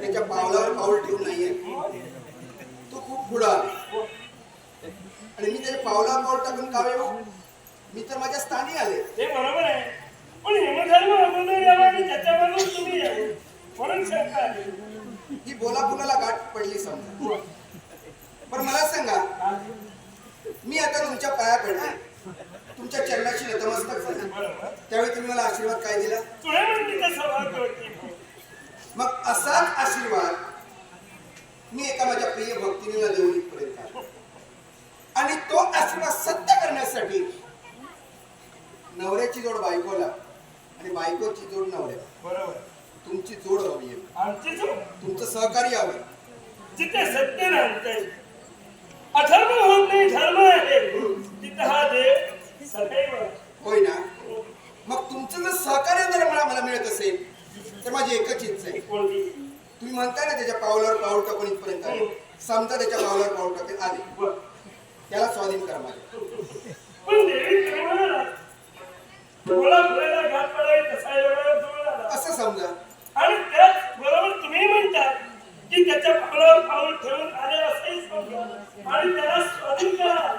त्याच्या पावलावर पाऊल ठेवून नाहीये. तो खूप पुढं आणि मी त्याच्या पावलावर पाऊल टाकून का मी तर माझ्या स्थानी आले. ते बरोबर आहे. पण यावा आणि त्याच्याबरोबर तुम्ही म्हणून. ही बोला कुणाला गाठ पडली समजा? पण मला सांगा. मी आता तुमच्या पाया पडले. तुमच्या चरणाशी नतमस्तक झाले. त्यावेळी तुम्ही मला आशीर्वाद काय दिला? मग असाच आशीर्वाद मी एका माझ्या प्रिय भक्तिनीला देऊन इथपर्यंत. आणि तो आशीर्वाद सत्य करण्यासाठी नवऱ्याची जोड बायकोला आणि बायकोची जोड बरोबर. तुमची जोड हवी आहे. तुमचं सहकार्य हवं जिथे सत्य नांदते अधर्म होत नाही धर्म आहे. तिथं हा देव सदैव. होय ना? मग तुमचं जर सहकार्य जर मला मला मिळत असेल तर माझी एकच इच्छा आहे. तुम्ही म्हणताय ना त्याच्या पावलावर पाऊल टाकून इथपर्यंत आले. समजा त्याच्या पावलावर पाऊल टाकून आले. त्याला स्वाधीन करा माझ्या. पण देवी तुम्ही म्हणाला बोला फुलाला घात पडावी तसा एवढा असं समजा. आणि त्याच बरोबर तुम्ही म्हणता की त्याच्या पावलावर पाऊल ठेवून आले समजा आणि त्याला स्वाधीन करा.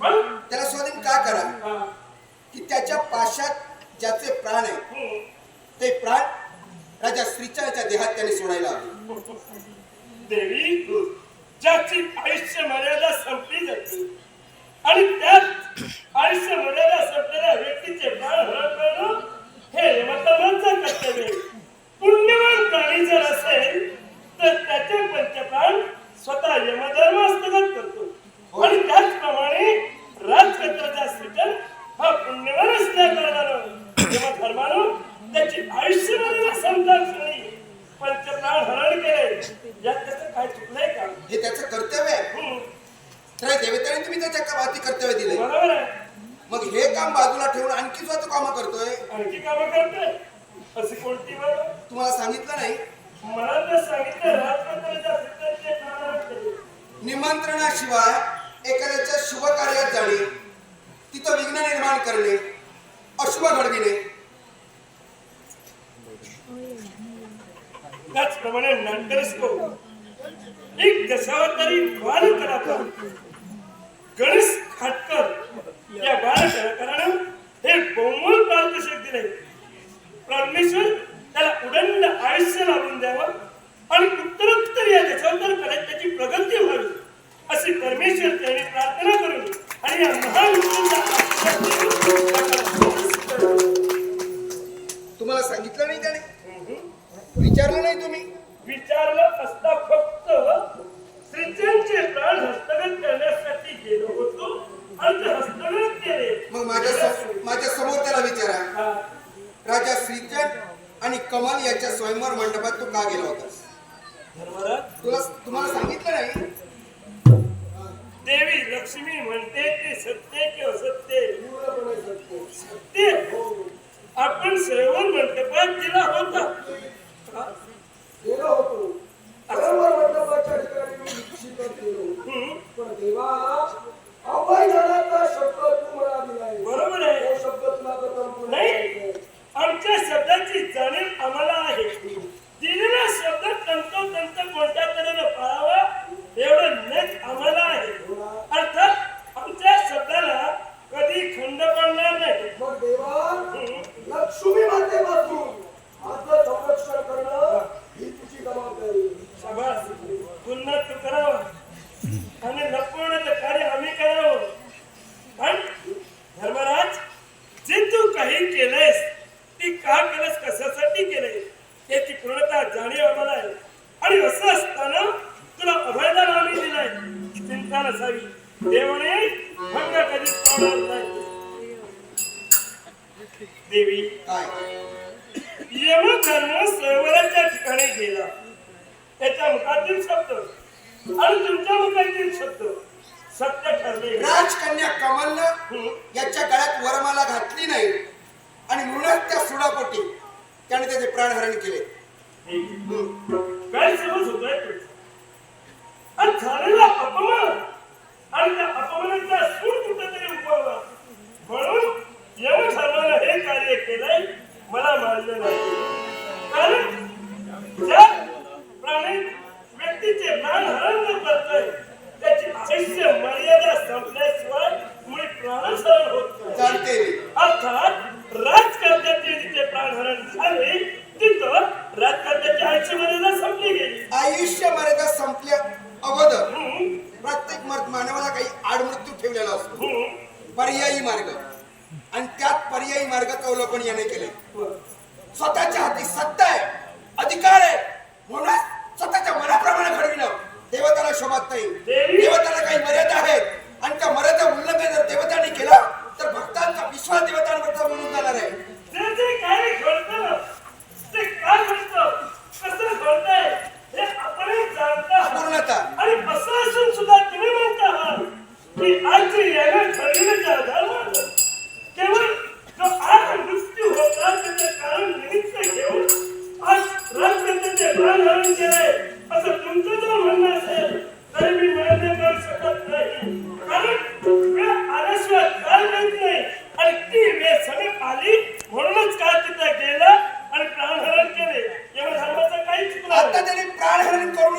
पण त्याला स्वाधीन का करा? हा, की त्याच्या पाशात ज्याचे प्राण आहे हम्म, ते प्राण राजा श्रीचंद्राच्या देहात त्याने सोडायला हवे. देवी ज्याची आयुष्य मर्यादा संपली जाते आणि त्यात आयुष्य मर्यादा संपलेल्या व्यक्तीचे प्राण हे यमधर्माचं कर्तव्य. पुण्यवान प्राणी जर असेल तर त्याचे पंचप्राण स्वतः यमधर्म हस्तगत करतो. आणि त्याचप्रमाणे राजकर्त्याचा श्रीचन हा पुण्यवान असल्या कारणानं यमधर्मानं त्याची आयुष्य मर्यादा संपणार नाही. पंचप्राण हरण केले. यात त्याचं काय चुकलंय का? हे त्याचं कर्तव्य आहे. तर देवताने तुम्ही त्याच्या कामाती कर्तव्य दिले बरोबर आहे. मग हे काम बाजूला ठेवून आणखी जो काम करतोय? आणखी कामं करतोय. अशी कोणती तुम्हाला सांगितलं नाही? मला तर सांगितलं श्रीचनचे प्राण हरण केले निमंत्रणाशिवाय एखाद्याच्या शुभ कार्यात जाणे तिथं विघ्न निर्माण करणे अशुभ घडविणे. त्याचप्रमाणे नंतरस्को एक दशावतारी बाल कलाकार गणेश खाटकर या बाल कलाकारानं हे बहुमोल पारितोषिक दिले परमेश्वर त्याला उदंड आयुष्य लावून द्यावं. आणि उत्तरोत्तर या दशावतार कलेत त्याची प्रगती व्हावी अशी परमेश्वर त्यांनी प्रार्थना करून आणि या महान तुम्हाला सांगितलं नाही त्याने? विचारलं नाही तुम्ही? विचारलं असता फक्त श्रीचंदचे प्राण हस्तगत करण्यासाठी गेलो होतो आणि ते हस्तगत केले. मग माझ्या माझ्यासमोर त्याला विचारा. हा, राजा श्रीचंद आणि कमल याच्या स्वयंवर मंडपात तू का गेला होतास गेलो याच्या गळ्यात वरमाला घातली नाही. आणि म्हणूनच त्या सुडापोटी त्याने त्याचे प्राणहरण केले. आणि त्या अपमानाचा सूर कुठेतरी म्हणून एवढं हे कार्य केलंय मला मानलं नाही. कारण ज्या प्राणी व्यक्तीचे मान हरण करतोय त्याची आयुष्य मर्यादा संपल्याशिवाय तिथं राजकारण्याची आयुष्य मर्यादा संपली आयुष्य मर्यादा संपल्या अगोदर. प्रत्येक मानवाला काही आडमृत्यू ठेवलेला असतो. पर्यायी मार्ग. आणि त्यात पर्यायी मार्गाचं अवलोकन याने केले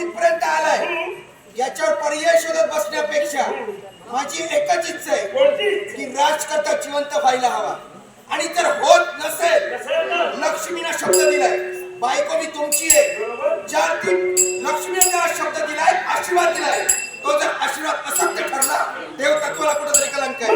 इथपर्यंत आलाय. याच्यावर पर्याय शोधत बसण्यापेक्षा माझी एकच इच्छा आहे की राजकर्ता जिवंत व्हायला हवा. आणि जर होत नसेल लक्ष्मीना शब्द दिलाय बायको मी तुमची आहे. ज्या ती त्याला शब्द दिलाय आशीर्वाद दिलाय तो जर आशीर्वाद असत्य ठरला देव तत्वाला कुठेतरी कलंक आहे.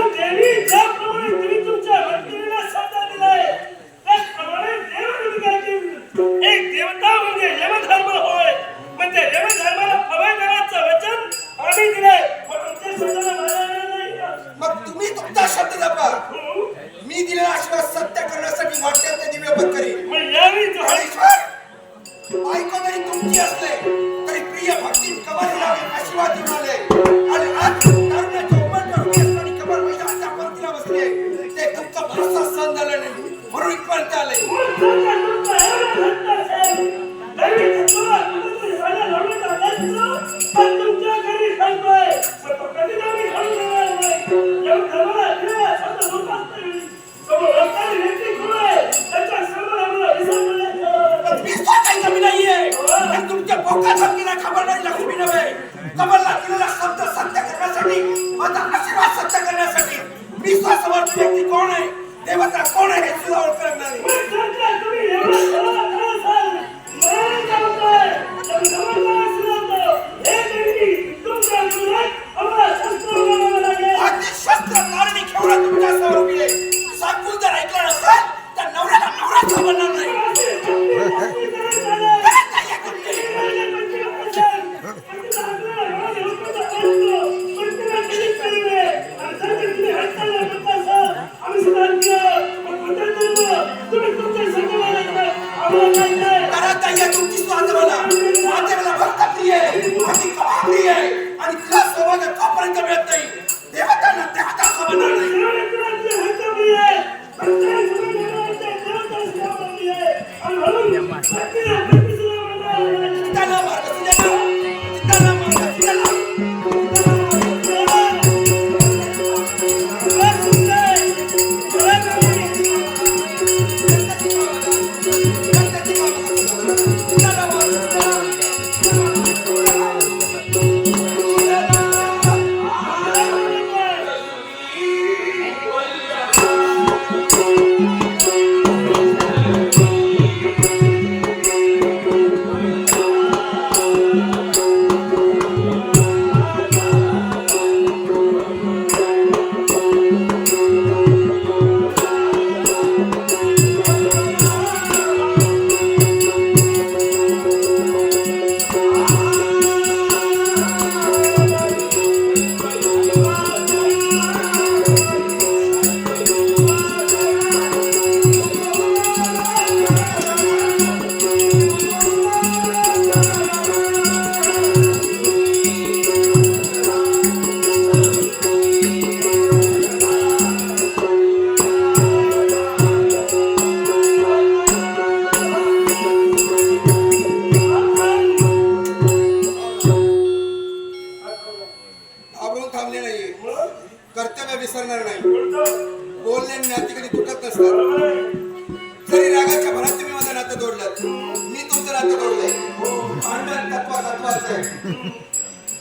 महत्वाचं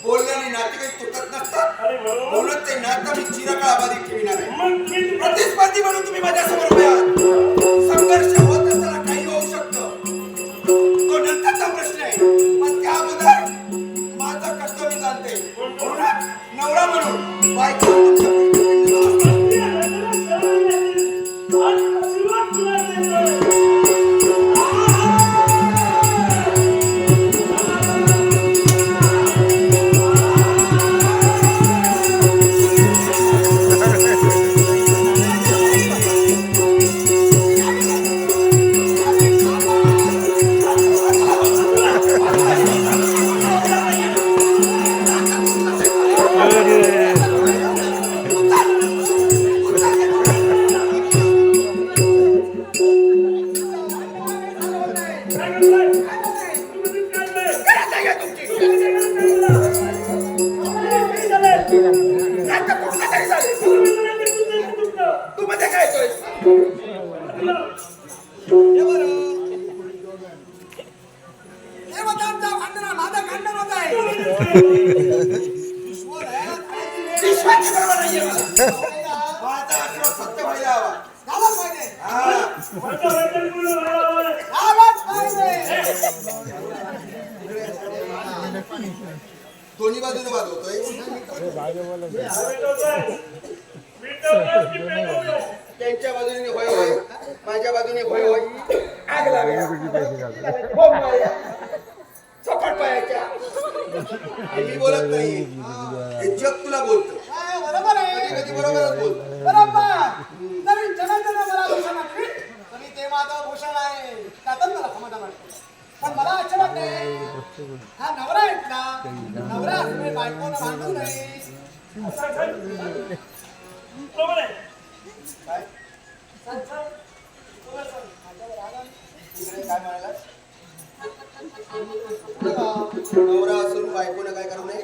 बोलल्याने नातेवाईक तुटत नसतात. हो. बोलत ते नातं मी चिरकाळ आबाधित ठेवणार प्रतिस्पर्धी म्हणून तुम्ही माझ्यासमोर उभे संघर्ष होत असताना काही होऊ शकतं. तो नंतरचा प्रश्न आहे. पण त्या अगोदर माझं कष्ट मी जाणते नवरा म्हणून बायको दोन्ही बाजूने वाजवतोय त्यांच्या बाजूने होय होय. माझ्या बाजूने होय होय. आग लावूया. चपट पायाच्या. मी बोलत नाही. हे. जग तुला बोलतो. बरोबर आहे. कधी बरोबरच बोलतो. बरोबर. जरी जगाचं मला भूषण वाटले, ते माझं भूषण आहे. त्यातच मला समाधान वाटतं. पण मला हा नवरा ना. नवरा असणे बायकोनं भांडू नये. सांग, सांग. बरोबर आहे. काय नवरा असून बायकोनं काय करू नये?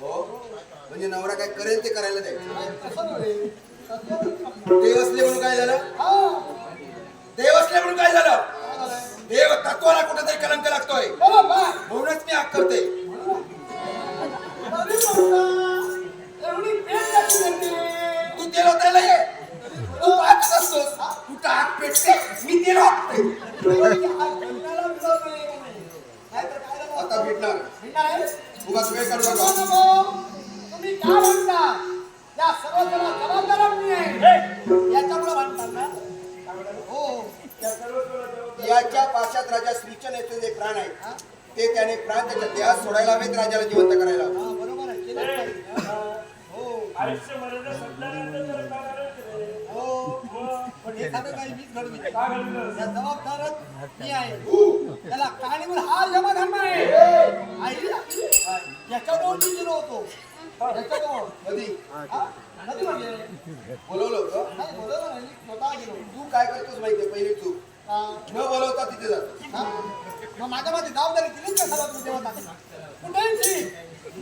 हो? म्हणजे नवरा काय करेल ते करायला द्यायचं. देव असले म्हणून काय झालं? देव असले म्हणून काय झालं काय? देव तत्वाला कुठेतरी कलंक लागतोय. म्हणूनच मी आग करते? तू तेल होतायला ये तू पाहतच असतोस तू आग पेटते मी तेल काय झालं? आता भेटणार? उगाच वेळ नको, नको. तुम्ही का म्हणता या सर्व जबाबदार मी आहे हे, याच्यामुळे म्हणतात ना याच्या पाशात राजा श्रीचन येथे जे प्राण आहेत ते त्याने प्राण त्याच्या देहात सोडायला हवेत राजाला जिवंत करायला. हा. हा. हो? हो हे जबाबदारच मी आहे. त्याला कहाणीवर हा यमधर्म आहे. आई याच्याजवळ मी गेलो होतो. याच्याजवळ कधी? हा? नदी बोलवलं होतं? नाही बोलवलं नाही. मी स्वतः गेलो तू काय करतोस माहितीये पहिली हा. न बोलवता तिथे जातो. हा? मग माझ्या माझी जबाबदारी दिलीच का तुम्ही? कुठेही ती.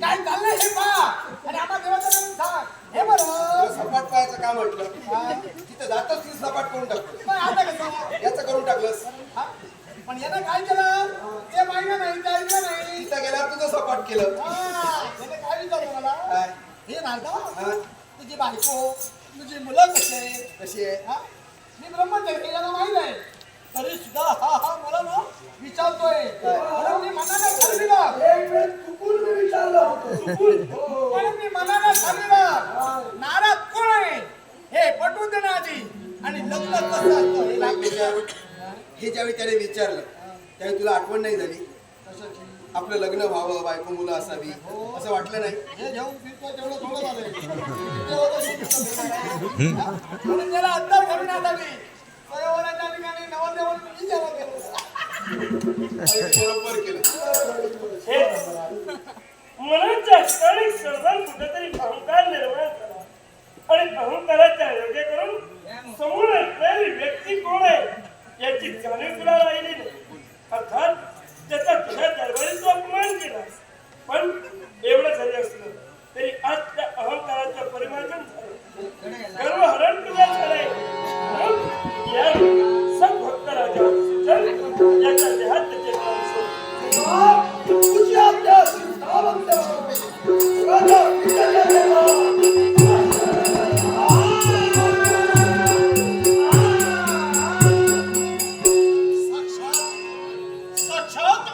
काय चाललंय हे पहा आणि आम्हा देवाचं नाव सांग. हे तुला बरं सपाट पायाचं काम म्हटलं? हा. तिथे जातोच तिथे सपाट करून टाकतो पण आता कसं? याचं करून टाकलंस? हा? पण यानं काय केलं? ते पाहिलं नाही ते ऐकलं नाही. तिथं गेल्यावर तुझं सपाट केलं. हा, यानं काय विचारलं मला? काय? हे नारदा हा? तुझी बायको तुझी मुलं कशी आहे कशी आहे? हा? मी ब्रह्मचारी याला माहीत आहे. तरी सुद्धा हा हा मला ना विचारतोय. म्हणून मी ठरविलं एक वेळ चुकून मी विचारलं होतं. म्हणून मी ठरविलं नाराज कोण आहे? हे पटवून देणं आधी आणि लग्न कसं असतं हे हे. ज्यावेळी- हे ज्यावेळी त्याने विचारलं त्यावेळी तुला आठवण नाही झाली? कशाची? आपलं लग्न व्हावं बायको मुलं असावी असं वाटलं नाही हे घेऊन फिरतो तेवढं थोडं? म्हणून त्याला अंतर करण्यात आली सरोवराच्या ठिकाणी नवरदेवाने मी जेवण केलं. आणि बरोबर केलं हे मनाच्या ठिकाणी सर्वात कुठेतरी अहंकार निर्माण करा आणि अहंकाराच्या योग्य करून समोर असणारी व्यक्ती कोण आहे याची जाणीव तुला राहिली नाही अर्थात त्याचा तुझ्या दरबारी अपमान केला. पण एवढं झालं असलं तरी आज त्या अहंकाराचं परिमार्जन झालं. गर्व हरण तुझ्या झालंय. म्हणून या सद्भक्त राजा सुचन याच्या देहात त्याचे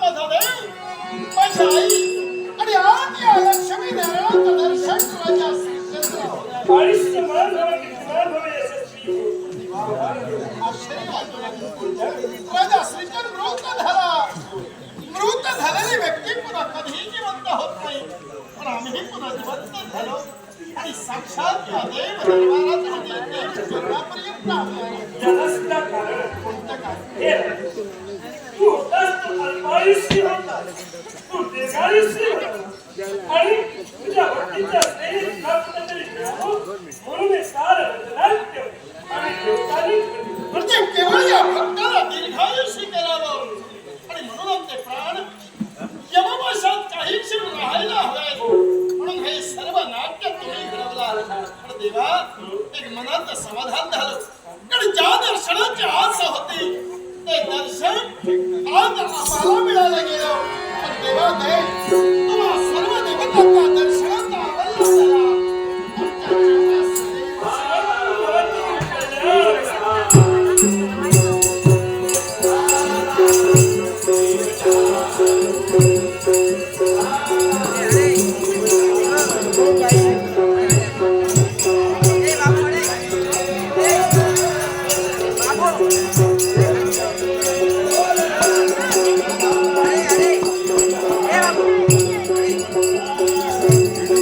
साक्षात साक्षात माझा देव माझी आई आणि आज या लक्ष्मी आयुष्यमान भव कीर्तिमान भव यशस्वी हो. आश्चर्य वाटलं. राजा श्रीचंद मृत झाला मृत झालेली व्यक्ती पुन्हा कधीही जिवंत होत नाही पण आम्ही पुन्हा जिवंत झालो आणि साक्षात या देव दरबारात म्हणजे देव स्वर्गापर्यंत आम्ही आलो. त्याला सुद्धा कारण आहे. कोणतं काय हे आहे. तू होतास तो